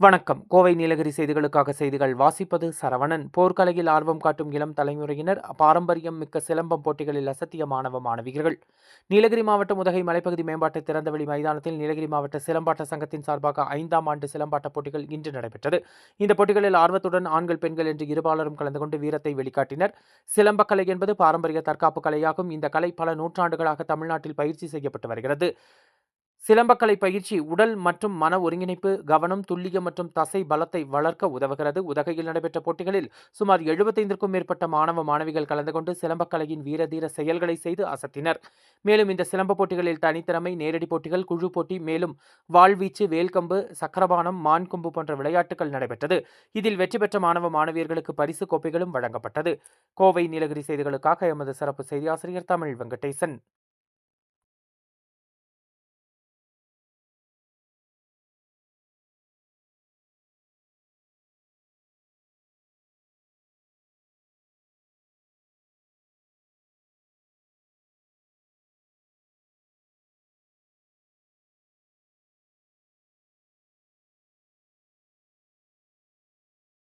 வணக்கம். கோவை நீலகிரி செய்திகளுக்காக செய்திகள் வாசிப்பது சரவணன். போர்க்கலையில் ஆர்வம் காட்டும் இளம் தலைமுறையினர் பாரம்பரியம் மிக்க சிலம்பம் போட்டிகளில் அசத்திய மாணவ மாணவியர்கள். நீலகிரி மாவட்டம் உதகை மலைப்பகுதி மேம்பாட்டு திறந்தவெளி மைதானத்தில் நீலகிரி மாவட்ட சிலம்பாட்ட சங்கத்தின் சார்பாக ஐந்தாம் ஆண்டு சிலம்பாட்ட போட்டிகள் இன்று நடைபெற்றது. இந்த போட்டிகளில் ஆர்வத்துடன் ஆண்கள் பெண்கள் என்று இருபாலரும் கலந்து கொண்டு வீரத்தை வெளிக்காட்டினர். சிலம்பக்கலை என்பது பாரம்பரிய தற்காப்பு கலையாகும். இந்த கலை பல நூற்றாண்டுகளாக தமிழ்நாட்டில் பயிற்சி செய்யப்பட்டு வருகிறது. சிலம்பக்கலை பயிற்சி உடல் மற்றும் மன ஒருங்கிணைப்பு கவனம் துல்லியம் மற்றும் தசை பலத்தை வளர்க்க உதவுகிறது. உதகையில் நடைபெற்ற போட்டிகளில் சுமார் எழுபத்தைந்திற்கும் மேற்பட்ட மாணவ மாணவிகள் கலந்து கொண்டு சிலம்பக்கலையின் வீரதீர செயல்களை செய்து அசத்தினர். மேலும் இந்த சிலம்ப போட்டிகளில் தனித்திறமை நேரடி போட்டிகள் குழு போட்டி மேலும் வாழ்வீச்சு வேல்கம்பு சக்கரபானம் மான்கொம்பு போன்ற விளையாட்டுகள் நடைபெற்றது. இதில் வெற்றி பெற்ற மாணவ மாணவியர்களுக்கு பரிசு கோப்பைகளும் வழங்கப்பட்டது. கோவை நீலகிரி செய்திகளுக்காக எமது சிறப்பு செய்தி ஆசிரியர் தமிழ் வெங்கடேசன்.